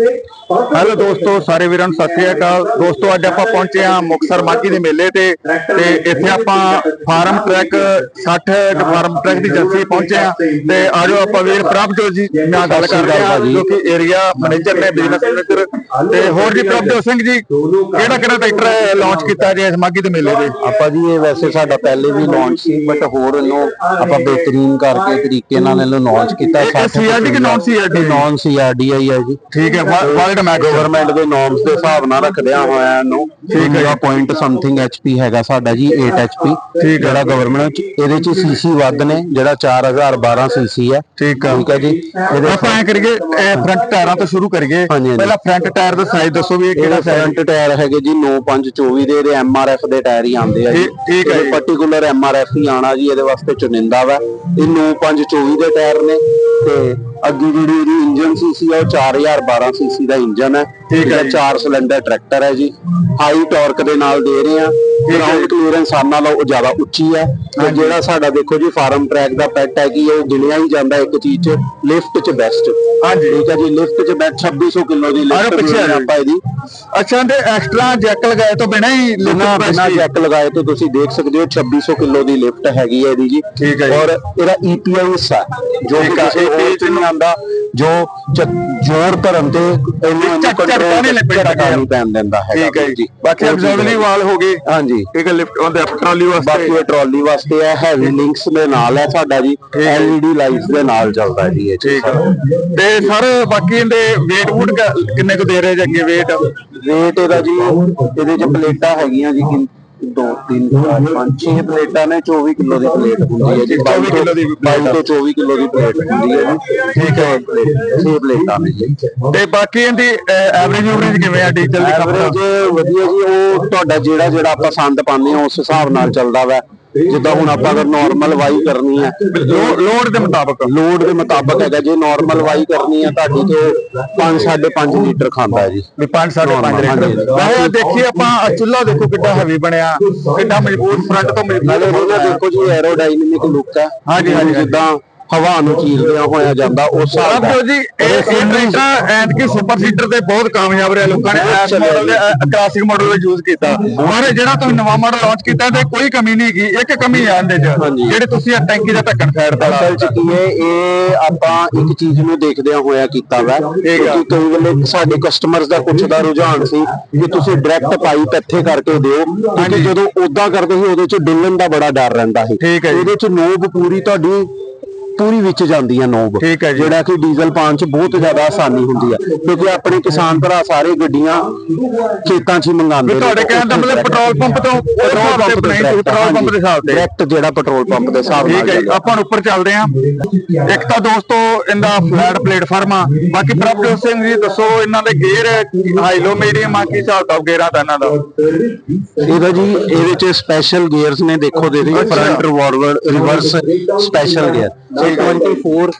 Hello ਦੋਸਤੋ ਸਾਰੇ ਵੀਰਾਂ ਨੂੰ ਸਤਿ ਸ਼੍ਰੀ ਅਕਾਲ। ਦੋਸਤੋ ਅੱਜ ਆਪਾਂ ਪਹੁੰਚੇ ਹਾਂ ਮੁਕਤਸਰ ਮਾਗੀ ਦੇ ਮੇਲੇ ਤੇ ਤੇ ਇੱਥੇ ਆਪਾਂ ਫਾਰਮ ਟਰੈਕ 60 ਫਾਰਮ ਟਰੈਕ ਦੀ ਏਜੰਸੀ ਪਹੁੰਚੇ ਹਾਂ। ਤੇ ਆਜੋ ਆਪਾਂ ਵੀਰ ਪ੍ਰਭਜੋਤ ਜੀ ਨਾਲ ਗੱਲ ਕਰਦੇ ਹਾਂ ਜੋ ਕਿ ਏਰੀਆ ਮੈਨੇਜਰ ਨੇ ਬਿਜ਼ਨਸ ਮੈਨੇਜਰ ਤੇ ਹੋਰ ਜੀ ਪ੍ਰਭਜੋਤ ਸਿੰਘ ਜੀ ਕਿਹੜਾ ਕਿਹੜਾ ਟਰੈਕਟਰ ਲਾਂਚ ਕੀਤਾ ਜੀ ਇਸ ਮਾਗੀ ਦੇ ਮੇਲੇ ਤੇ? ਆਪਾਂ ਜੀ ਇਹ ਵੈਸੇ ਸਾਡਾ ਪਹਿਲੇ ਵੀ ਲਾਂਚ ਸੀ ਬਟ ਹੋਰ ਇਹਨੂੰ ਆਪਾਂ ਬਿਹਤਰੀਨ ਕਰਕੇ ਤਰੀਕੇ ਨਾਲ ਇਹਨੂੰ ਲਾਂਚ ਕੀਤਾ। ਇਹ CRD ਕਿ non CRD? ਨਾਨ ਸੀਆਰਡੀਆਈ ਹੈ ਜੀ। ਠੀਕ ਹੈ ਵਾਲਟ ਮੈਕ ਗਵਰਨਮੈਂਟ ਦੇ ਨਾਰਮਸ ਦੇ ਹਿਸਾਬ ਨਾਲ ਰੱਖਦਿਆਂ ਹੋਇਆ ਇਹਨੂੰ ਠੀਕ ਹੈ ਪੁਆਇੰਟ ਸਮਥਿੰਗ ਐਚਪੀ ਹੈਗਾ ਸਾਡਾ ਜੀ 8 ਐਚਪੀ ਠੀਕ ਜਿਹੜਾ ਗਵਰਨਮੈਂਟ ਇਹਦੇ ਚ ਸੀਸੀ ਵੱਧ ਨੇ ਜਿਹੜਾ 4012 ਸੀਸੀ ਹੈ। ਠੀਕ ਹੈ ਜੀ। ਇਹਦੇ ਆਪਾਂ ਐ ਕਰੀਏ ਫਰੰਟ ਟਾਇਰਾਂ ਤੋਂ ਸ਼ੁਰੂ ਕਰੀਏ। ਪਹਿਲਾਂ ਫਰੰਟ ਟਾਇਰ ਦਾ ਸਾਈਜ਼ ਦੱਸੋ ਵੀ ਇਹ ਕਿਹੜਾ ਫਰੰਟ ਟਾਇਰ ਹੈਗੇ ਜੀ 9524 ਦੇ ਇਹਦੇ ਐਮਆਰਐਫ ਦੇ ਟਾਇਰ ਹੀ ਆਉਂਦੇ ਆ ਜੀ। ਠੀਕ- ਹੈ। ਪਾਰਟਿਕੂਲਰ ਐਮਆਰਐਫ ਹੀ ਆਣਾ ਜੀ ਇਹਦੇ ਵਾਸਤੇ ਚੁਣਿੰਦਾ ਵਾ। ਇਹ 9524 ਦੇ ਟਾਇਰ ਨੇ ਤੇ ਅੱਗੇ ਜਿਹੜੀ ਇਹਦੀ ਇੰਜਨ ਸੀਸੀ ਆ ਉਹ 4012 ਸੀਸੀ ਦਾ ਇੰਜਨ ਹੈ। ਠੀਕ ਹੈ। ਚਾਰ ਸਿਲੰਡਰ ਟਰੈਕਟਰ ਹੈ ਜੀ। ਹਾਈ ਟਾਰਕ ਦੇ ਨਾਲ ਦੇ ਰਹੇ ਆ ਗਰਾਊਂਡ ਕਲੀਅਰੈਂਸ ਆਨ ਨਾਲੋਂ ਉਹ ਜ਼ਿਆਦਾ ਉੱਚੀ ਹੈ। ਤੇ ਜਿਹੜਾ ਸਾਡਾ ਦੇਖੋ ਜੀ ਫਾਰਮ ਟਰੈਕ ਦਾ ਪੈਟ ਹੈ ਕਿ ਉਹ ਗਿਣਿਆ ਹੀ ਜਾਂਦਾ ਇੱਕ ਚੀਜ਼ ਚ ਲਿਫਟ ਚ ਬੈਸਟ ਹਾਂਜੀ। ਠੀਕ ਹੈ ਜੀ ਲਿਫਟ ਚ ਬੈਠ 2600 ਕਿਲੋ ਦੀ ਲਿਫਟ ਪਿੱਛੇ। ਆਪਾਂ ਇਹਦੀ। ਅੱਛਾ ਤੇ ਐਕਸਟਰਾ ਜੈਕ ਲਗਾਏ ਤੋਂ ਬਿਨਾਂ ਹੀ ਬਿਨਾ ਬਿਨਾ ਜੈਕ ਲਗਾਏ ਤੋਂ ਤੁਸੀਂ ਦੇਖ ਸਕਦੇ ਹੋ 2600 ਕਿਲੋ ਦੀ ਲਿਫਟ ਹੈਗੀ ਹੈ ਇਹਦੀ ਜੀ। ਠੀਕ ਹੈ ਜੀ। ਔਰ ਇਹਦਾ EPI ਹਿੱਸਾ ਹੈ, ਜੋ ਕਿ ਕਿਸੇ ਹੋਰ ਚ ਨਹੀਂ ਆਂਦਾ ਜੋ ਜ਼ੋਰ ਧਰਨ ਤੇ ਇਹਨੂੰ ਝਟਕਾ ਨਹੀਂ ਪੈਣ ਦਿੰਦਾ ਹੈਗਾ। ਠੀਕ ਹੈ ਜੀ। ਬਾਕੀ ਅਬਜ਼ਰਵਲੀ ਵਾਲ ਹੋ ਗਏ। ਹਾਂਜੀ। ਠੀਕ ਹੈ ਲਿਫਟ ਉਹਦੇ ਟਰਾਲੀ ਬਾਕੀ ਵਾਸਤੇ ਇਹ ਟਰਾਲੀ ਵਾਸਤੇ ਹੈ ਹੈਵੀ ਲਿੰਕਸ ਦੇ ਨਾਲ ਹੈ ਸਾਡਾ ਜੀ LED ਲਾਈਟਸ ਦੇ ਨਾਲ ਚੱਲਦਾ ਜੀ ਇਹ ਠੀਕ ਹੈ ਤੇ ਸਰ ਬਾਕੀ ਇਹਦੇ weight ਵੂਟ ਕਿੰਨੇ ਕੁ ਦੇ ਰਹੇ ਜੀ ਅੱਗੇ weight? ਰੇਟ ਇਹਦਾ ਜੀ ਇਹਦੇ ਚ ਪਲੇਟਾਂ ਹੈਗੀਆਂ ਜੀ 2 3 4 5 6 ਪਲੇਟਾਂ ਨੇ 24 ਕਿਲੋ ਦੀ ਪਲੇਟ ਹੁੰਦੀ ਹੈ ਜੀ 24 ਕਿੱਲੋ ਦੀ ਪਲੇਟ 22 ਤੋਂ 24 ਕਿਲੋ ਦੀ ਪਲੇਟ ਹੁੰਦੀ ਹੈ ਠੀਕ ਹੈ 6 ਪਲੇਟਾਂ ਨੇ ਜੀ। ਤੇ ਬਾਕੀ ਇਹਦੀ ਐਵਰੇਜ ਐਵਰੇਜ ਕਿਵੇਂ ਆ ਡੀਜ਼ਲ ਦੀ ਐਵਰੇਜ ਵਧੀਆ ਜੀ ਉਹ ਤੁਹਾਡਾ ਜਿਹੜਾ ਜਿਹੜਾ ਆਪਾਂ ਸੰਦ ਪਾਉਂਦੇ ਆ ਉਸ ਹਿਸਾਬ ਨਾਲ ਚੱਲਦਾ ਵਾ। ਜਿੱਦਾਂ ਹੁਣ ਆਪਾਂ ਅਗਰ ਨਾਰਮਲ ਵਾਈ ਕਰਨੀ ਹੈ ਲੋਡ ਦੇ ਮੁਤਾਬਕ ਲੋਡ ਦੇ ਮੁਤਾਬਕ ਹੈਗਾ ਜੇ ਨਾਰਮਲ ਵਾਈ ਕਰਨੀ ਹੈ ਤੁਹਾਡੀ ਤੇ 5 5.5 ਲੀਟਰ ਖਾਂਦਾ ਹੈ ਜੀ। ਵੀ 5 5.5 ਹਾਂਜੀ। ਲੀਟਰ। ਵੈਸੇ ਦੇਖੀਏ ਆਪਾਂ ਚੁੱਲ੍ਹਾ ਦੇਖੋ ਕਿੱਡਾ ਹੈਵੀ ਬਣਿਆ। ਕਿੱਡਾ ਮਜ਼ਬੂਤ ਫਰੰਟ ਤੋਂ ਨਾਲੇ ਮਜ਼ਬੂਤ ਉਹਦਾ ਦੇਖੋ ਜੀ ਐਰੋਡਾਇਨਾਮਿਕ ਲੁੱਕ ਹੈ ਹਾਂਜੀ, ਹਾਂਜੀ। ਜਿੱਦਾਂ ਹਵਾ ਨੂੰ ਚੀਰਦਿਆਂ ਹੋਇਆ ਜਾਂਦਾ ਉਸ ਹਿਸਾਬ ਦਾ। ਜੀ ਇਹ ਇਹ ਟਰੈਕਟਰ ਐਂਡ ਕੀ ਸੁਪਰ ਸੀਟਰ ਤੇ ਬਹੁਤ ਕਾਮਯਾਬ ਰਿਹਾ। ਲੋਕਾਂ ਨੇ ਇਸ ਮਾਡਲ ਦੇ ਕਲਾਸਿਕ ਮਾਡਲ ਵਿੱਚ ਯੂਜ਼ ਕੀਤਾ। ਪਰ ਜਿਹੜਾ ਤੁਸੀਂ ਨਵਾਂ ਮਾਡਲ ਲਾਂਚ ਕੀਤਾ ਤੇ ਕੋਈ ਕਮੀ ਨਹੀਂ ਹੈਗੀ। ਇੱਕ ਕਮੀ ਆ ਇਹਦੇ ਚ। ਜਿਹੜੇ ਤੁਸੀਂ ਇਹ ਟੈਂਕੀ ਦਾ ਢੱਕਣ ਫੈੜਦਾ ਅਸਲ ਚ ਕੀ ਹੈ ਇਹ ਆਪਾਂ ਇੱਕ ਚੀਜ਼ ਨੂੰ ਦੇਖਦਿਆਂ ਹੋਇਆ ਕੀਤਾ ਵਾ। ਕਿਉਂਕਿ ਕਈ ਵੇਲੇ ਸਾਡੇ ਕਸਟਮਰਸ ਦਾ ਕੁਝ ਦਾ ਰੁਝਾਨ ਸੀ ਕਿ ਤੁਸੀਂ ਡਾਇਰੈਕਟ ਪਾਈਪ ਇੱਥੇ ਕਰਕੇ ਦਿਓ। ਕਿਉਂਕਿ ਜਦੋਂ ਉਦਾਂ ਕਰਦੇ ਸੀ ਉਹਦੇ ਚ ਡਿੱਲਣ ਦਾ ਬੜਾ ਡਰ ਰਹਿੰਦਾ ਸੀ। ਠੀਕ ਹੈ। ਇਹਦੇ ਚ ਨੋਬ ਪੂਰੀ ਤੁਹਾਡੀ ਪੂਰੀ ਵਿੱਚ ਜਾਂਦੀ ਹੈ ਨੋਬ। ਠੀਕ ਹੈ ਜੀ। ਜਿਹੜਾ ਕਿ ਡੀਜ਼ਲ ਪਾਉਣ ਚ ਬਹੁਤ ਜ਼ਿਆਦਾ ਆਸਾਨੀ ਹੁੰਦੀ ਹੈ। ਕਿਉਂਕਿ ਆਪਣੇ ਕਿਸਾਨ ਭਰਾ ਸਾਰੇ ਗੱਡੀਆਂ ਖੇਤਾਂ 'ਚ ਹੀ ਮੰਗਾਉਂਦੇ ਵੀ ਤੁਹਾਡੇ ਕਹਿਣ ਦਾ ਮਤਲਬ ਪੈਟਰੋਲ ਪੰਪ ਤੋਂ ਪੈਟਰੋਲ ਪੰਪ ਤੇ ਬਣਾਈ ਪੈਟਰੋਲ ਪੰਪ ਦੇ ਹਿਸਾਬ ਤੇ। ਡਾਇਰੈਕਟ ਜਿਹੜਾ ਪੈਟਰੋਲ ਪੰਪ ਦੇ ਹਿਸਾਬ ਨਾਲ ਠੀਕ ਹੈ ਜੀ, ਜਾਂਦਾ। ਆਪਾਂ ਹੁਣ ਉੱਪਰ ਚੱਲਦੇ ਆਂ ਇੱਕ ਤਾਂ ਦੋਸਤੋ ਇਹਦਾ ਫਲੈਟ ਪਲੇਟਫਾਰਮ ਆ। ਬਾਕੀ ਪ੍ਰਭਜੋਤ ਸਿੰਘ ਜੀ ਦੱਸੋ ਇਹਨਾਂ ਦੇ ਗੇਅਰ ਹਾਈ ਲੋ ਮੀਡੀਅਮ ਆ ਕੀ ਹਿਸਾਬ ਦਾ ਗੇਅਰਾਂ ਦਾ ਇਹਨਾਂ ਦਾ? ਇਹਦਾ ਜੀ ਇਹਦੇ ਚ ਸਪੈਸ਼ਲ ਗੇਅਰਸ ਨੇ ਦੇਖੋ ਦੇ ਰਹੀ front reverse special gear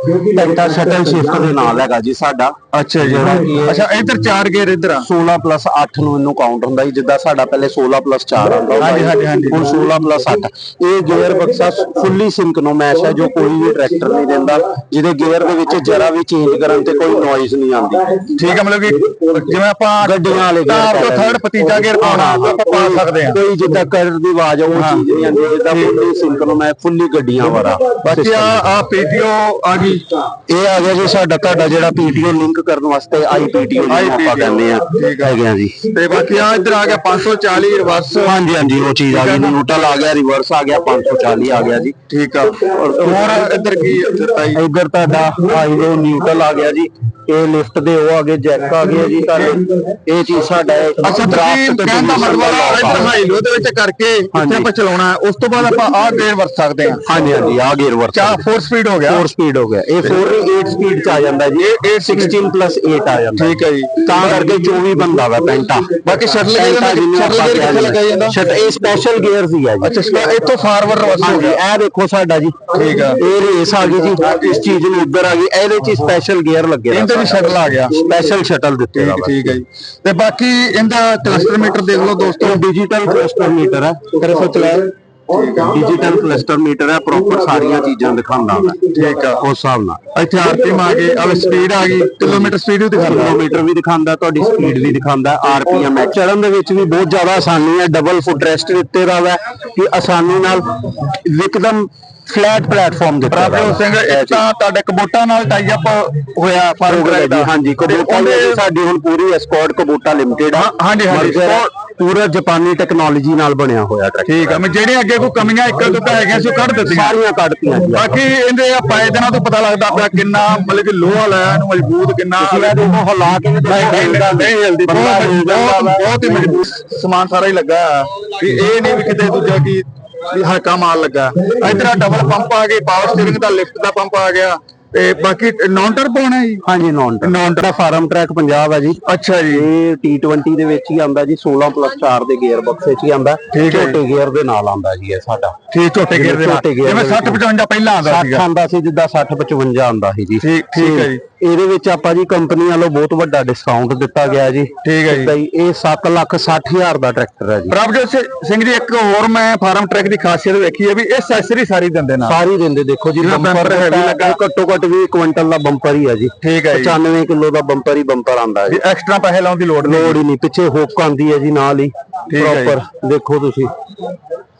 24 penta shuttle shift ਦੇ ਨਾਲ ਹੈਗਾ ਜੀ ਸਾਡਾ। ਅੱਛਾ ਇਹ ਅੱਛਾ ਇੱਧਰ ਚਾਰ ਗੇਅਰ ਇੱਧਰ ਆ। 16 ਪਲੱਸ 8 ਨੂੰ ਇਹਨੂੰ ਕਾਊਂਟ ਹੁੰਦਾ ਜੀ ਜਿੱਦਾਂ ਸਾਡਾ ਪਹਿਲੇ 16 ਪਲੱਸ 4 ਹੁੰਦਾ ਹੁੰਦਾ ਹਾਂਜੀ। ਹਾਂਜੀ, ਹਾਂਜੀ। ਹੁਣ 16 ਪਲੱਸ 8 ਇਹ ਗੇਅਰ ਬਕਸਾ ਫੁੱਲੀ ਸਿੰਕਨੋਮੈਸ਼ ਹੈ ਜੋ ਕੋਈ ਵੀ ਟਰੈਕਟਰ ਨਹੀਂ ਦਿੰਦਾ। ਜਿਹਦੇ ਗੇਅਰ ਦੇ ਵਿੱਚ ਜਰਾ ਵੀ ਚੇਂਜ ਕਰਨ ਤੇ ਕੋਈ ਨੋਇਜ਼ ਨਹੀਂ ਆਉਂਦੀ। ਠੀਕ ਹੈ ਮਤਲਬ ਕਿ ਜਿਵੇਂ ਆਪਾਂ ਗੱਡੀਆਂ ਵਾਲੇ ਟਾਪ ਤੋਂ ਥਰਡ ਭਤੀਜਾ ਗੇਅਰ ਪਾਉਣਾ ਆਪਾਂ ਪਾ ਸਕਦੇ ਆ ਕੋਈ ਜਿੱਦਾਂ ਕਰ ਦੀ ਆਵਾਜ਼ ਉਹ ਚੀਜ਼ ਨਹੀਂ ਆਉਂਦੀ। ਜਿੱਦਾਂ ਫੁੱਲੀ ਸਿੰਕਨੋਮੈਸ਼ ਫੁੱਲੀ ਗੱਡੀਆਂ ਵਾਲਾ ਬਾਕੀ ਆ ਆ ਪੀਟੀਓ ਆ ਗਈ ਇਹ ਆ ਗਿਆ ਜੀ ਸਾਡਾ ਤੁਹਾਡਾ ਜਿਹੜਾ ਪੀਟੀਓ ਲਿੰਕ ਕਰਨ ਵਾਸਤੇ ਆਈਪੀਟੀਓ ਜਿਹਨੂੰ ਆਪਾਂ ਕਹਿੰਦੇ ਆ। ਠੀਕ ਆ। ਜੀ। ਤੇ ਬਾਕੀ ਆ ਇੱਧਰ ਆ ਗਿਆ 540 ਰਿਵਰਸ ਹਾਂਜੀ ਹਾਂਜੀ ਉਹ ਚੀਜ਼ ਆ ਗਈ। ਨਿਊਟਰਲ ਆ ਗਿਆ ਰਿਵਰਸ ਆ ਗਿਆ 540 ਆ ਗਿਆ ਜੀ। ਠੀਕ ਆ। ਹੋਰ ਇੱਧਰ ਕੀ ਇੱਧਰ ਤੁਹਾਡਾ ਹਾਈਵੇ ਨਿਊਟਰਲ ਆ ਗਿਆ ਜੀ। ਇਹ ਲਿਫਟ ਦੇ ਉਹ ਆ ਗਏ ਜੈਕ ਆ ਗਏ ਜੀ ਤੁਹਾਡੇ ਇਹ ਚੀਜ਼ ਸਾਡਾ ਅੱਛਾ ਤੁਸੀਂ ਕਹਿਣ ਦਾ ਮਤਲਬ ਆ ਇੱਧਰ ਹਾਈ ਲੋ ਦੇ ਵਿੱਚ ਕਰਕੇ ਜਿੱਥੇ ਆਪਾਂ ਚਲਾਉਣਾ। ਉਸ ਤੋਂ ਬਾਅਦ ਆਪਾਂ ਆਹ ਗੇਅਰ ਵਰਤ ਸਕਦੇ ਹਾਂ। ਹਾਂਜੀ ਹਾਂਜੀ ਆ ਗੇਅਰ ਵਰਕ ਚਾ 4 ਸਪੀਡ ਹੋ ਗਿਆ। 4 ਸਪੀਡ ਹੋ ਗਿਆ। ਇਹ 4 8 ਸਪੀਡ ਚ ਆ ਜਾਂਦਾ ਜੀ ਇਹ 16 ਪਲੱਸ 8 ਆ ਜਾਂਦਾ। ਠੀਕ ਹੈ ਜੀ। ਤਾਂ ਕਰਕੇ 24 ਬੰਦਾ ਵਾ ਪੈਂਟਾ। ਬਾਕੀ ਸ਼ਟਲ ਗੇਅਰ ਕਿੱਥੇ ਲਗਾਇਆ ਜਾਂਦਾ? ਸ਼ਟ ਇਹ ਸਪੈਸ਼ਲ ਗੇਅਰਸ ਹੀ ਆ ਜੀ। ਅੱਛਾ ਇੱਥੋਂ ਫਾਰਵਰਡ ਰਿਵਰਸ ਹੋ ਗਿਆ। ਇਹ ਦੇਖੋ ਸਾਡਾ ਜੀ। ਠੀਕ ਆ। ਇਹ ਰੇਸ ਆ ਗਈ ਜੀ ਇਸ ਚੀਜ਼ ਨੂੰ ਉੱਧਰ ਆ ਗਈ। ਇਹਦੇ ਚ ਸਪੈਸ਼ਲ ਗੇਅਰ ਲੱਗੇ ਇਹਦੇ ਵੀ ਸ਼ਟਲ ਆ ਗਿਆ। ਸਪੈਸ਼ਲ ਸ਼ਟਲ ਦਿੱਤੇ ਠੀਕ ਠੀਕ ਹੈ ਜੀ। ਤੇ ਬਾਕੀ ਇਹਦਾ ਕਲਸਟਰ ਮੀਟਰ ਦੇਖ ਲਓ ਦੋਸਤੋ। ਡਿਜੀਟਲ ਕਲਸਟਰ ਮੀਟਰ ਹੈ ਫਿਰ ਸੋ ਚਲਾ ਡਿਜੀਟਲ ਕਲਸਟਰ ਮੀਟਰ ਹੈ ਪ੍ਰੋਪਰ ਸਾਰੀਆਂ ਚੀਜ਼ਾਂ ਦਿਖਾਉਂਦਾ ਵਾ ਠੀਕ ਆ ਉਸ ਹਿਸਾਬ ਨਾਲ। ਇੱਥੇ ਆਰਪੀਐਮ ਆ ਗਏ ਆ ਸਪੀਡ ਆ ਗਈ ਕਿਲੋਮੀਟਰ ਸਪੀਡ ਵੀ ਦਿਖਾਉਂਦਾ ਕਿਲੋਮੀਟਰ ਵੀ ਦਿਖਾਉਂਦਾ ਤੁਹਾਡੀ ਸਪੀਡ ਵੀ ਦਿਖਾਉਂਦਾ ਆਰਪੀਐਮ ਹੈ ਚੜਨ ਦੇ ਵਿੱਚ ਵੀ ਬਹੁਤ ਜ਼ਿਆਦਾ ਆਸਾਨੀ ਹੈ ਡਬਲ ਫੁੱਟ ਰੈਸਟ ਦਿੱਤੇ ਦਾ ਵਾ ਕਿ ਆਸਾਨੀ ਨਾਲ ਇੱਕਦਮ ਫਲੈਟ ਪਲੇਟਫਾਰਮ ਦਿੱਤਾ ਪ੍ਰਭਜੋਤ ਸਿੰਘ ਇੱਕ ਤਾਂ ਤੁਹਾਡੇ ਕਬੋਟਾ ਨਾਲ ਟਾਈ ਅਪ ਹੋਇਆ ਫਾਰਮ ਹਾਂਜੀ ਕਬੂਟਾ ਸਾਡੀ ਹੁਣ ਪੂਰੀ ਐਸਕੋਰਟ ਕਬੂਟਾ ਲਿਮਟਿਡ ਆ। ਹਾਂਜੀ, ਹਾਂਜੀ, ਹੈ, ਪੂਰਾ ਜਾਪਾਨੀ ਟੈਕਨੋਲੋਜੀ ਨਾਲ ਬਣਿਆ ਹੋਇਆ ਟਰੈਕਟਰ ਠੀਕ ਆ ਮੈਂ ਜਿਹੜੀਆਂ ਅੱਗੇ ਕੋਈ ਕਮੀਆਂ ਇੱਕ ਦੋ ਤਾਂ ਹੈਗੀਆਂ ਸੀ ਉਹ ਕੱਢ ਦਿੱਤੀਆਂ। ਸਾਰੀਆਂ ਕੱਢਤੀਆਂ ਜੀ ਬਾਕੀ ਇਹਦੇ ਆ ਪਾਏ ਦਿਨਾਂ ਤੋਂ ਪਤਾ ਲੱਗਦਾ ਪਿਆ ਕਿੰਨਾ ਮਤਲਬ ਕਿ ਲੋਹਾ ਲਾਇਆ ਇਹਨੂੰ ਮਜ਼ਬੂਤ ਕਿੰਨਾ ਇਹ ਦੇਖੋ ਹਿਲਾ ਕੇ ਨਹੀਂ ਹਿਲਦੀ ਬਹੁਤ ਹੀ ਮਜ਼ਬੂਤ ਸਮਾਨ ਸਾਰਾ ਹੀ ਲੱਗਾ। ਵੀ ਇਹ ਨਹੀਂ ਵੀ ਕਿਤੇ ਦੂਜਾ ਕੀ ਵੀ ਹਲਕਾ ਮਾਲ ਲੱਗਾ। ਇਧਰ ਡਬਲ ਪੰਪ ਆ ਗਏ ਪਾਵਰ ਸਟੀਅਰਿੰਗ ਦਾ ਲਿਫਟ ਦਾ ਪੰਪ ਆ ਗਿਆ। ਤੇ ਬਾਕੀ ਨੌਨ ਟਰਬੋ ਹੈ ਜੀ? ਹਾਂਜੀ ਨੌਨ ਨੌਨ ਦਾ ਫਾਰਮ ਟਰੈਕ ਪੰਜਾਬ ਹੈ ਜੀ। ਅੱਛਾ ਜੀ। ਇਹ T20 ਦੇ ਵਿੱਚ ਹੀ ਆਂਦਾ ਜੀ 16 ਪਲੱਸ 4 ਦੇ ਗੇਅਰ ਬਕਸ ਵਿੱਚ ਹੀ ਆਂਦਾ। ਛੋਟੇ ਗੇਅਰ ਦੇ ਨਾਲ ਆਂਦਾ ਜੀ ਇਹ ਸਾਡਾ। ਠੀਕ ਝੋਟੇ ਗੇਅਰ ਦੇ ਨਾਲ। ਜਿਵੇਂ ਦੇ 60 55 ਪਹਿਲਾਂ ਆਉਂਦਾ 60 ਸੀਗਾ। ਆਂਦਾ ਸੀ ਜਿੱਦਾਂ 60 55 ਆਂਦਾ ਸੀ ਜੀ। ਠੀਕ- ਠੀਕ ਹੈ ਜੀ। ਇਹਦੇ ਵਿੱਚ ਆਪਾਂ ਜੀ ਕੰਪਨੀ ਵੱਲੋਂ ਬਹੁਤ ਵੱਡਾ ਡਿਸਕਾਊਂਟ ਦਿੱਤਾ ਗਿਆ ਜੀ। ਠੀਕ ਹੈ ਜੀ। ਇਹ 7 ਲੱਖ 60 ਹਜ਼ਾਰ ਦਾ ਟਰੈਕਟਰ ਹੈ ਜੀ। ਪ੍ਰਭਜੋਤ ਸਿੰਘ ਜੀ ਇੱਕ ਹੋਰ ਮੈਂ ਫਾਰਮ ਟਰੈਕ ਦੀ ਖਾਸੀਅਤ ਵੇਖੀ ਹੈ ਵੀ ਇਹ ਐਕਸੈਸਰੀ ਸਾਰੀ ਦਿੰਦੇ ਨਾਲ ਸਾਰੀ ਦਿੰਦੇ ਦੇਖੋ ਜੀ bumper ਹੈਵੀ ਲੱਗਾ। ਲੱਗਾ। ਘੱਟੋ ਘੱਟ ਵੀ ਕੁਇੰਟਲ ਦਾ ਬੰਪਰ ਹੀ ਹੈ ਜੀ। ਠੀਕ ਹੈ ਜੀ। 95 ਕਿਲੋ ਦਾ ਬੰਪਰ ਹੀ ਬੰਪਰ ਆਂਦਾ ਜੀ। ਐਕਸਟਰਾ ਪੈਸੇ ਲਾਉਣ ਦੀ ਲੋੜ ਨਹੀਂ ਲੋੜ ਹੀ ਨਹੀਂ ਪਿੱਛੇ ਹੁੱਕ ਆਂਦੀ ਹੈ ਜੀ ਨਾਲ ਹੀ। ਪ੍ਰੋਪਰ ਦੇਖੋ ਤੁਸੀਂ।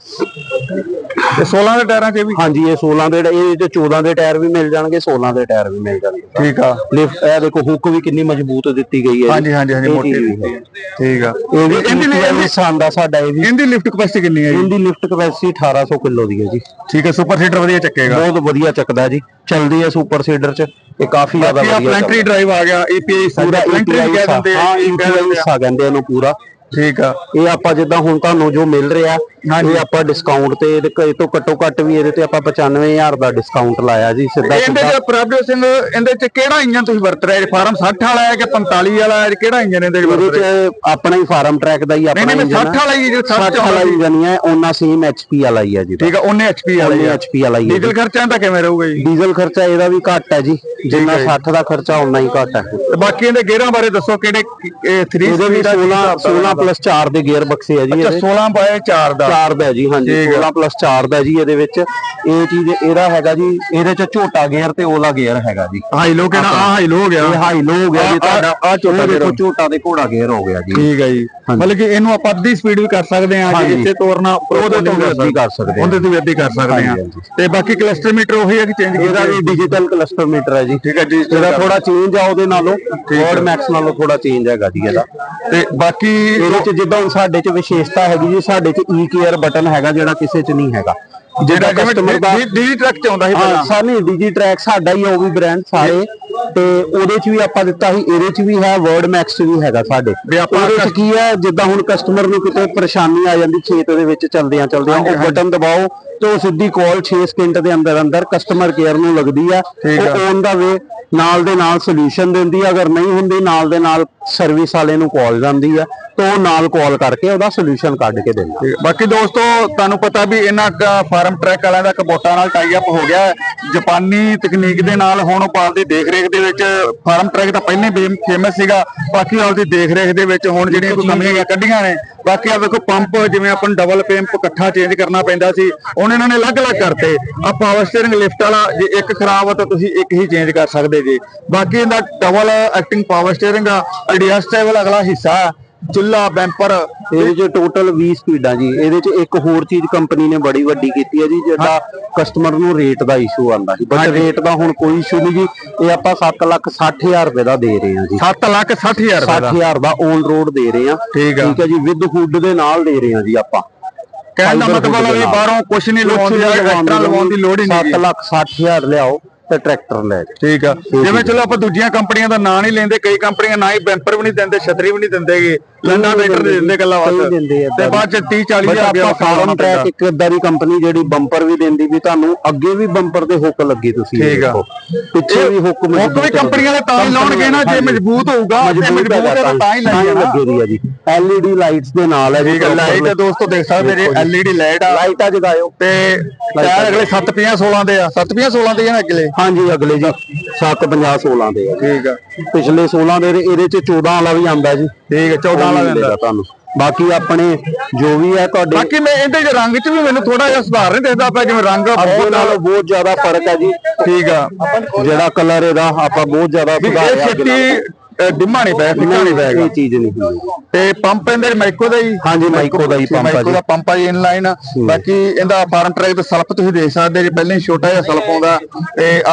ਤੇ 16 ਦੇ ਟਾਇਰਾਂ 'ਚ ਵੀ? ਹਾਂਜੀ ਇਹ 16 ਦੇ ਇਹ ਤੇ 14 ਦੇ ਟਾਇਰ ਵੀ ਮਿਲ ਜਾਣਗੇ 16 ਦੇ ਟਾਇਰ ਵੀ ਮਿਲ ਜਾਣਗੇ। ਠੀਕ ਆ। ਲਿਫਟ ਇਹ ਦੇਖੋ ਹੁੱਕ ਵੀ ਕਿੰਨੀ ਮਜ਼ਬੂਤ ਦਿੱਤੀ ਗਈ ਹੈ। ਹਾਂਜੀ ਹਾਂਜੀ ਹਾਂਜੀ ਮੋਟੀ ਦਿੱਤੀ ਹੈ। ਠੀਕ ਆ। ਇਹ ਵੀ ਇਹਦੀ ਨਿਸ਼ਾਨ ਦਾ ਸਾਡਾ ਇਹ ਵੀ। ਇਹਦੀ ਲਿਫਟ ਕਪੈਸਿਟੀ ਕਿੰਨੀ ਹੈ ਜੀ? ਇਹਦੀ ਲਿਫਟ ਕਪੈਸਿਟੀ 1800 ਕਿਲੋ ਦੀ ਹੈ ਜੀ। ਠੀਕ ਹੈ ਸੁਪਰ ਸੀਟਰ ਵਧੀਆ ਚੱਕੇਗਾ। ਬਹੁਤ ਵਧੀਆ ਚੱਕਦਾ ਜੀ। ਚਲਦੀ ਹੈ ਸੁਪਰ ਸੀਡਰ ਚ ਇਹ ਕਾਫੀ ਜ਼ਿਆਦਾ ਆ ਵਧੀਆ ਪਲੈਂਟਰੀ ਡਰਾਈਵ ਆ ਗਿਆ ਏਪੀਆਈ ਪੂਰਾ ਪਲੈਂਟਰੀ ਕਹਿ ਦਿੰਦੇ ਆ ਹਾਂ ਆ। ਹਿੱਸਾ ਕਹਿੰਦੇ ਇਹਨੂੰ ਪੂਰਾ। ਠੀਕ ਆ। ਇਹ ਆਪਾਂ ਜਿੱਦਾਂ ਹੁਣ ਤੁਹਾਨੂੰ ਜੋ ਮਿਲ ਰਿਹਾ ਇਹ ਆਪਾਂ ਡਿਸਕਾਊਂਟ ਤੇ ਇਹਦੇ ਇਹ ਤੋਂ ਘੱਟੋ ਘੱਟ ਵੀ ਇਹਦੇ ਤੇ ਆਪਾਂ 95000 ਦਾ ਡਿਸਕਾਊਂਟ ਲਾਇਆ ਜੀ ਸਿੱਧਾ ਇਹਦੇ ਸਿੱਧਾ। ਚ ਪ੍ਰਭਜੋਤ ਸਿੰਘ ਇਹਦੇ ਚ ਕਿਹੜਾ ਇੰਜਨ ਤੁਸੀਂ ਵਰਤ ਰਹੇ? ਫਾਰਮ 60 ਵਾਲਾ ਹੈ ਕਿ 45 ਵਾਲਾ ਹੈ? ਕਿਹੜਾ ਇੰਜਨ ਇਹਦੇ ਚ ਵਰਤ ਇਹਦੇ ਰਹੇ? ਚ ਆਪਣਾ ਹੀ ਫਾਰਮ ਟਰੈਕ ਦਾ ਹੀ ਨਹੀਂ ਆਪਣਾ ਨਹੀਂ ਇੰਜਨ 60 ਵਾਲਾ ਹੀ ਜੇ 60 60 ਵਾਲਾ ਇੰਜਨ ਹੀ। ਹੈ ਉਹਨਾਂ ਸੇਮ ਐਚਪੀ ਵਾਲਾ ਹੀ ਹੈ ਜੀ। ਠੀਕ ਆ ਉਹਨੇ ਐਚਪੀ ਵਾਲਾ ਹੀ ਐਚਪੀ ਵਾਲਾ ਹੀ ਹੈ ਡੀਜ਼ਲ ਖਰਚਾ ਤਾਂ ਕਿਵੇਂ ਰਹੂਗਾ ਜੀ? ਡੀਜ਼ਲ ਖਰਚਾ ਇਹਦਾ ਵੀ ਘੱਟ ਹੈ ਜੀ ਜਿੰਨਾ 60 ਦਾ ਖਰਚਾ ਉਨਾ ਹੀ ਘੱਟ ਹੈ। ਤੇ ਬਾਕੀ ਇਹਦੇ ਗੇਅਰਾਂ ਬਾਰੇ ਦੱਸੋ ਕਿਹੜੇ 3 ਇਹਦੇ ਵੀ 16 16 ਪਲੱਸ 4 ਦੇ ਗੇਅਰ ਬਕਸੇ ਹੈ ਜੀ ਅੱਛਾ ਇਹਦੇ। 16 ਬਾਏ 4 ਦਾ। 4 ਦਾ ਹੈ ਜੀ ਹਾਂਜੀ ਠੀਕ ਹੈ। 16 ਪਲੱਸ 4 ਦਾ ਜੀ ਇਹਦੇ ਵਿੱਚ। ਇਹ ਚੀਜ਼ ਇਹਦਾ ਹੈਗਾ ਜੀ ਇਹਦੇ ਚ ਝੋਟਾ ਗੇਅਰ ਤੇ ਉਹਲਾ ਗੇਅਰ ਹੈਗਾ ਜੀ। ਹਾਈ ਲੋ ਕਿਹੜਾ? ਆ ਹਾਈ ਲੋ ਹੋ ਗਿਆ। ਇਹ ਹਾਈ ਲੋ ਹੋ ਗਿਆ ਜੀ ਆਹ- ਤੁਹਾਡਾ ਆਹ ਝੋਟਾ ਉਹ ਦੇਖੋ। ਝੋਟਾ ਦੇ ਘੋੜਾ ਗੇਅਰ ਹੋ ਗਿਆ ਜੀ। ਠੀਕ ਹੈ ਜੀ। ਮਤਲਬ ਕਿ ਇਹਨੂੰ ਆਪਾਂ ਅੱਧੀ ਸਪੀਡ ਵੀ ਕਰ ਸਕਦੇ ਹਾਂ ਜੇ ਹਾਂਜੀ। ਇੱਥੇ ਤੋਰਨਾ ਉਹਦੇ ਤੋਂ ਵੀ ਅੱਧੀ ਕਰ ਸਕਦੇ ਹਾਂ। ਉਹਦੇ ਤੋਂ ਵੀ ਅੱਧੀ ਕਰ ਸਕਦੇ ਹਾਂ। ਹਾਂਜੀ। ਤੇ ਬਾਕੀ ਕਲਸਟਰ ਮੀਟਰ ਉਹੀ ਹੈ ਕਿ ਚੇਂਜ ਇਹਦਾ ਕੀਤਾ ਵੀ ਡਿਜੀਟਲ ਕਲਸਟਰ ਮੀਟਰ ਹੈ ਜੀ। ਠੀਕ ਹੈ ਜੀ ਇਹਦਾ ਥੋੜਾ ਚੇਂਜ ਆ ਉਹਦੇ ਨਾਲੋਂ ਵਰਡ ਮੈਕਸ ਨਾਲੋਂ ਥੋੜਾ ਚੇਂਜ ਹੈਗਾ ਜੀ ਇਹਦਾ। ਤੇ ਬਾਕੀ ਇਹਦੇ ਚ ਜਿੱਦਾਂ ਹੁਣ ਸਾਡੇ ਚ ਵਿਸ਼ੇਸ਼ਤਾ ਹੈਗੀ ਜੀ ਸਾਡੇ ਚ ਈ ਕੇਅਰ ਬਟਨ ਹੈਗਾ ਜਿਹੜਾ ਕਿਸੇ ਚ ਨਹੀਂ ਹੈਗਾ। ਜਿਹੜਾ customer ਦਾ ਡੀ ਟਰੱਕ ਚ ਆਉਂਦਾ ਸੀ ਹਾਂ ਪਹਿਲਾਂ ਸਾਨੀ ਡੀਜੀ ਟਰੈਕ ਸਾਡਾ ਹੀ ਆ ਉਹ ਵੀ ਬ੍ਰਾਂਡ ਸਾਰੇ। ਤੇ ਉਹਦੇ ਚ ਵੀ ਆਪਾਂ ਦਿੱਤਾ ਸੀ ਇਹਦੇ ਚ ਵੀ ਹੈ ਵਰਡ ਮੈਕਸ ਚ ਵੀ ਹੈਗਾ ਸਾਡੇ। ਵੀ ਆਪਾਂ ਉਹਦੇ ਚ ਕੀ ਹੈ ਜਿੱਦਾਂ ਹੁਣ ਕਸਟਮਰ ਨੂੰ ਕਿਤੇ ਪਰੇਸ਼ਾਨੀ ਆ ਜਾਂਦੀ ਖੇਤ ਦੇ ਵਿੱਚ ਚਲਦਿਆਂ ਚਲਦਿਆਂ ਉਹ ਬਟਨ ਦਬਾਓ ਤੇ ਉਹ ਸਿੱਧੀ ਕਾਲ 6 ਸਕਿੰਟ ਦੇ ਅੰਦਰ ਅੰਦਰ ਕਸਟਮਰ ਕੇਅਰ ਨੂੰ ਲੱਗਦੀ ਆ। ਉਹ ਔਨ ਦਾ ਵੇ ਨਾਲ ਦੇ ਨਾਲ ਸੋਲੂਸ਼ਨ ਦਿੰਦੀ ਆ, ਅਗਰ ਨਹੀਂ ਹੁੰਦੀ, ਨਾਲ ਦੇ ਨਾਲ ਸਰਵਿਸ ਵਾਲੇ ਨੂੰ ਕਾਲ ਜਾਂਦੀ ਆ, ਤਾਂ ਉਹ ਨਾਲ ਕਾਲ ਕਰਕੇ ਉਹਦਾ ਸੋਲੂਸ਼ਨ ਕੱਢ ਕੇ ਦਿੰਦਾ। ਬਾਕੀ ਦੋਸਤੋ, ਤੁਹਾਨੂੰ ਪਤਾ ਵੀ ਇਹਨਾਂ ਫਾਰਮ ਟਰੈਕ ਵਾਲਿਆਂ ਦਾ ਕਬੋਟਾ ਨਾਲ ਟਾਈ ਅਪ ਹੋ ਗਿਆ ਹੈ। ਜਾਪਾਨੀ ਤਕਨੀਕ ਦੇ ਨਾਲ ਹੁਣ ਪਾਲ ਦੀ ਦੇਖ-ਰੇਖ ਦੇ ਵਿੱਚ ਫਾਰਮ ਟਰੈਕ ਤਾਂ ਪਹਿਲਾਂ ਹੀ ਫੇਮਸ ਸੀਗਾ। ਬਾਕੀ ਆਪਦੀ ਦੇਖ-ਰੇਖ ਦੇ ਵਿੱਚ ਹੁਣ ਜਿਹੜੀਆਂ ਕੋਈ ਕਮੀਆਂ ਕੱਢੀਆਂ ਨੇ, ਬਾਕੀ ਆ ਵੇਖੋ ਪੰਪ ਜਿਵੇਂ ਆਪਾਂ ਡਬਲ ਪੰਪ ਇਕੱਠਾ ਚੇਂਜ ਕਰਨਾ ਪੈਂਦਾ ਸੀ, ਹੁਣ ਇਹਨਾਂ ਨੇ ਅਲੱਗ-ਅਲੱਗ ਕਰਤੇ। ਆ ਪਾਵਰ ਸਟੀਅਰਿੰਗ ਲਿਫਟ ਵਾਲਾ, ਜੇ ਇੱਕ ਖਰਾਬ ਆ ਤਾਂ ਤੁਸੀਂ ਇੱਕ ਹੀ ਚੇਂਜ ਕਰ ਸਕਦੇ ਜੀ ਬਾਕੀ ਇਹਦਾ ਡਬਲ ਐਕਟਿੰਗ ਪਾਵਰ ਸਟੀਅਰਿੰਗ ਆ। ਐਡਜਸਟੇਬਲ ਅਗਲਾ ਹਿੱਸਾ ਚੁੱਲਾ ਬੈਂਪਰ ਇਹਦੇ ਚ ਟੋਟਲ 20 ਸਪੀਡਾਂ ਜੀ। ਇਹਦੇ ਚ ਇੱਕ ਹੋਰ ਚੀਜ਼ ਕੰਪਨੀ ਨੇ ਬੜੀ ਵੱਡੀ ਕੀਤੀ ਹੈ ਜੀ ਜਿਹੜਾ ਕਸਟਮਰ ਨੂੰ ਰੇਟ ਦਾ ਇਸ਼ੂ ਆਂਦਾ ਸੀ। ਬਟ ਰੇਟ ਦਾ ਹੁਣ ਕੋਈ ਇਸ਼ੂ ਨਹੀਂ ਜੀ। ਇਹ ਆਪਾਂ 7 ਲੱਖ 60 ਹਜ਼ਾਰ ਰੁਪਏ ਦਾ ਦੇ ਰਹੇ ਹਾਂ ਜੀ। 7 ਲੱਖ 60 ਹਜ਼ਾਰ ਰੁਪਏ 60 ਦਾ ਦਾ ਔਨ ਰੋਡ ਦੇ ਰਹੇ ਹਾਂ ਠੀਕ ਹੈ ਜੀ। ਵਿਦ ਹੁੱਡ ਦੇ ਨਾਲ ਦੇ ਰਹੇ ਹਾਂ ਜੀ ਆਪਾਂ। ਕਹਿਣ ਦਾ ਮਤਲਬ ਹੈ ਦੇ। ਬਾਹਰੋਂ ਕੁਝ ਨਹੀਂ ਐਕਸਟਰਾ ਲਵਾਉਣ ਦੀ ਲੋੜ ਹੀ ਨਹੀਂ 7 ਲੱਖ 60 ਹਜ਼ਾਰ ਲਿਆਓ। ਤੇ ਟਰੈਕਟਰ ਲੈ ਜਾਓ ਠੀਕ ਆ। ਜਿਵੇਂ ਚਲੋ ਆਪਾਂ ਦੂਜੀਆਂ ਕੰਪਨੀਆਂ ਦਾ ਨਾਂ ਨਹੀਂ ਲੈਂਦੇ ਕਈ ਕੰਪਨੀਆਂ ਨਾ ਹੀ ਬੈਂਪਰ ਵੀ ਨਹੀਂ ਦਿੰਦੇ ਛਤਰੀ ਵੀ ਨਹੀਂ ਦਿੰਦੇਗੇ ਲੰਡਾ ਮੀਟਰ ਦੇ ਦਿੰਦੇ। ਗੱਲਾਂ ਵਾਸਤੇ ਤੇ ਬਾਅਦ ਚ 30 40 ਬਟ ਹਜ਼ਾਰ ਆਪਾਂ ਫਾਰਮ ਟਰੈਕ ਇੱਕ ਇਦਾਂ ਦੀ ਕੰਪਨੀ ਜਿਹੜੀ ਬੰਪਰ ਵੀ ਦਿੰਦੀ ਵੀ ਤੁਹਾਨੂੰ ਅੱਗੇ ਵੀ ਬੰਪਰ ਦੇ ਹੁੱਕ ਲੱਗੀ ਤੁਸੀਂ ਠੀਕ ਆ। ਪਿੱਛੇ ਵੀ ਹੁੱਕ ਹੁੱਕ ਵੀ ਕੰਪਨੀ ਵਾਲੇ ਤਾਂ ਹੀ ਲਾਉਣਗੇ ਨਾ ਜੇ ਮਜ਼ਬੂਤ ਹੋਊਗਾ ਤੇ ਮਜ਼ਬੂਤ ਹੈ ਤਾਂ ਹੀ ਲੱਗੇਗਾ ਆ ਜੀ। LED ਲਾਈਟਸ ਦੇ ਨਾਲ ਹੈ ਜੀ ਠੀਕ ਹੈ ਲਾਈਟ ਦੋਸਤੋ ਦੇਖ ਸਕਦੇ ਜੇ LED ਲਾਈਟ ਆ। ਲਾਈਟਾਂ ਜਗਾਇਓ। ਤੇ ਟਾਇਰ ਅਗਲੇ 7 50 16 ਦੇ ਆ। 7 50 16 ਦੇ ਆ ਨਾ ਅਗਲੇ। ਹਾਂਜੀ ਅਗਲੇ ਜੀ 750 16 ਦੇ ਆ। ਜੀ। ਠੀਕ ਆ। ਪਿਛਲੇ 16 ਦੇ ਇਹਦੇ ਚ 14 ਵਾਲਾ ਵੀ ਆਂਦਾ ਜੀ। ਠੀਕ ਹੈ 14 ਵਾਲਾ ਵੀ ਮਿਲੇਗਾ ਤੁਹਾਨੂੰ। ਬਾਕੀ ਆਪਣੇ ਜੋ ਵੀ ਹੈ ਤੁਹਾਡੇ ਬਾਕੀ ਮੈਂ ਇਹਦੇ ਚ ਰੰਗ ਚ ਵੀ ਮੈਨੂੰ ਥੋੜਾ ਜਿਹਾ ਸੁਧਾਰ ਨਹੀਂ ਦਿਖਦਾ ਪਿਆ ਜਿਵੇਂ ਰੰਗ ਅੱਗੇ ਬਹੁਤ ਨਾਲੋਂ ਬਹੁਤ ਜ਼ਿਆਦਾ ਫ਼ਰਕ ਹੈ ਜੀ। ਠੀਕ ਆ। ਜਿਹੜਾ ਕਲਰ ਇਹਦਾ ਆਪਾਂ ਬਹੁਤ ਜ਼ਿਆਦਾ ਵੀ ਇਹ ਸੁਧਾਰਿਆ ਅੱਗੇ ਛੇਤੀ ਡਿੰਮਾ ਨਹੀਂ ਪਿਆ ਫਿੱਕਾ ਨਹੀਂ ਪਿਆ ਇਹ ਚੀਜ਼ ਨਹੀਂ ਹੁੰਦੀ। ਤੇ ਪੰਪ ਇਹਦੇ ਮਾਈਕੋ ਦਾ ਹੀ ਹਾਂਜੀ, ਮਾਈਕੋ ਦਾ ਹੀ ਪੰਪ ਆ ਮਾਈਕੋ ਜੀ। ਦਾ ਪੰਪ ਆ ਜੀ ਇਨਲਾਈਨ ਬਾਕੀ ਇਹਦਾ ਫਾਰਮ ਟਰੈਕ ਦਾ ਸਲਪ ਤੁਸੀਂ ਦੇਖ ਸਕਦੇ ਜੀ ਪਹਿਲਾਂ ਹੀ ਛੋਟਾ ਜਿਹਾ ਸਲਪ ਆਉਂਦਾ। ਤੇ ਆਹ